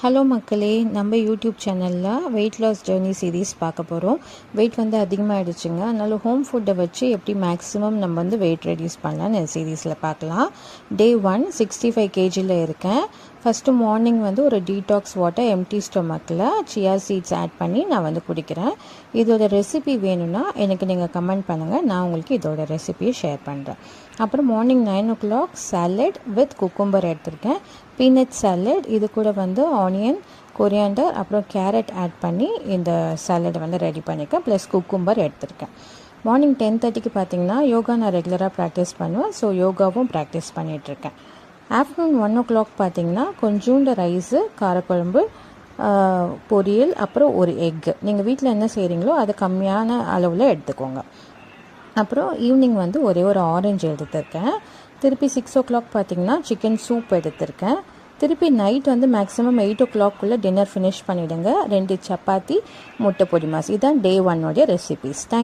Hello மக்களே நம்ம YouTube சேனலில் வெயிட் லாஸ் ஜேர்னி சீரீஸ் பார்க்க போகிறோம் வெயிட் வந்து அதிகமாகிடுச்சுங்க அதனால் ஹோம் ஃபுட்டை வச்சு எப்படி மேக்ஸிமம் நம்ம வந்து வெயிட் ரெடியூஸ் பண்ணலாம்னு சீரீஸில் பார்க்கலாம். டே ஒன் சிக்ஸ்டி ஃபைவ் கேஜியில் இருக்கேன். ஃபஸ்ட்டு மார்னிங் வந்து ஒரு டீடாக்ஸ் வாட்டர் எம்டி ஸ்டொமக்கில் சியா சீட்ஸ் ஆட் பண்ணி நான் வந்து குடிக்கிறேன். இதோட ரெசிபி வேணும்னா எனக்கு நீங்கள் கமெண்ட் பண்ணுங்கள் நான் உங்களுக்கு இதோட ரெசிபியை ஷேர் பண்ணுறேன் அப்புறம் morning nine o'clock salad with cucumber எடுத்திருக்கேன். பீனட் சாலட் இது கூட வந்து ஆனியன் கொரியாண்டர் அப்புறம் கேரட் ஆட் பண்ணி இந்த சாலட் வந்து ரெடி பண்ணியிருக்கேன் ப்ளஸ் குக்கும்பர் எடுத்திருக்கேன். மார்னிங் டென் தேர்ட்டிக்கு பார்த்தீங்கன்னா யோகா நான் ரெகுலராக ப்ராக்டிஸ் பண்ணுவேன். ஸோ யோகாவும் ப்ராக்டிஸ் பண்ணிகிட்ருக்கேன் ஆஃப்டர்நூன் ஒன் ஓ கிளாக் பார்த்தீங்கன்னா கொஞ்சோண்டு ரைஸு காரக்குழம்பு பொரியல் அப்புறம் ஒரு எக்கு நீங்கள் வீட்டில் என்ன செய்கிறீங்களோ அது கம்மியான அளவில் எடுத்துக்கோங்க. அப்புறம் ஈவினிங் வந்து ஒரே ஒரு ஆரஞ்சு எடுத்திருக்கேன். திருப்பி சிக்ஸ் ஓ கிளாக் பார்த்தீங்கன்னா சிக்கன் சூப் எடுத்திருக்கேன். திருப்பி நைட் வந்து மேக்ஸிமம் எயிட் ஓ கிளாக்குள்ளே டின்னர் ஃபினிஷ் பண்ணிவிடுங்க ரெண்டு சப்பாத்தி முட்டை பொடி மாஸ். இதுதான் டே ஒன்னோடைய ரெசிபிஸ் தேங்க்